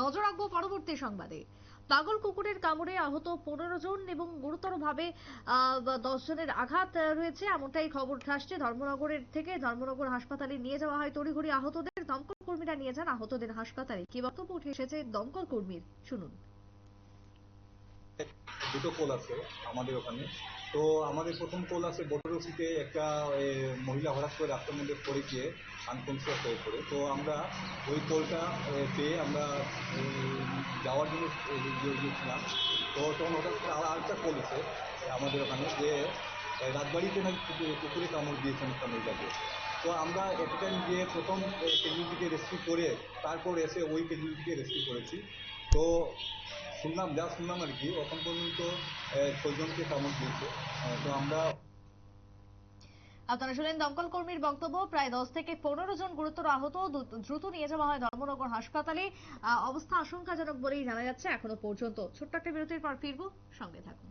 নজর রাখব পরবর্তী সংবাদে। পাগল কুকুরের কামড়ে আহত পনেরো জন এবং গুরুতরভাবে দশ জনের আঘাত রয়েছে, এমনটাই খবর আসছে। ধর্মনগরের থেকে ধর্মনগর হাসপাতালে নিয়ে যাওয়া হয় তড়িঘড়ি আহতদের। দমকল কর্মীরা নিয়ে যান আহতদের হাসপাতালে। কি বক্তব্য উঠে এসেছে দমকল কর্মীর? শুনুন। দুটো কোল আছে আমাদের ওখানে। তো আমাদের প্রথম কোল আছে বটরসিতে একটা মহিলা হঠাৎ করে রাস্তার মধ্যে পড়ে গিয়ে আনকনসিয়াস হয়ে পড়ে। তো আমরা ওই কোলটা পেয়ে আমরা যাওয়ার জন্য গিয়ে- গিয়েছিলাম তো তখন হঠাৎ করে আর আরেকটা কোল আছে আমাদের ওখানে যে রাজবাড়িতে নাকি কুকুরে কামড় দিয়েছেন একটা মহিলাকে তো আমরা একটা টাইম গিয়ে প্রথম কেজিটিকে রেস্কিউ করে তারপর এসে ওই কেজিটিকে রেস্কিউ করেছি। তো শুনলাম যা শুনলাম আর কি এখন পর্যন্ত আহ, ছয়জনকে কামড় দিয়েছে। তো আমরা আপনারা শুনলেন দমকল কর্মীর বক্তব্য। প্রায় দশ থেকে পনেরো জন গুরুতর আহত দ্রুত- নিয়ে যাওয়া হয় ধর্মনগর হাসপাতালে। অবস্থা আশঙ্কাজনক বলেই জানা যাচ্ছে এখনও পর্যন্ত। ছোট্ট একটা বিরতির পর ফিরবো। সঙ্গে থাকুন।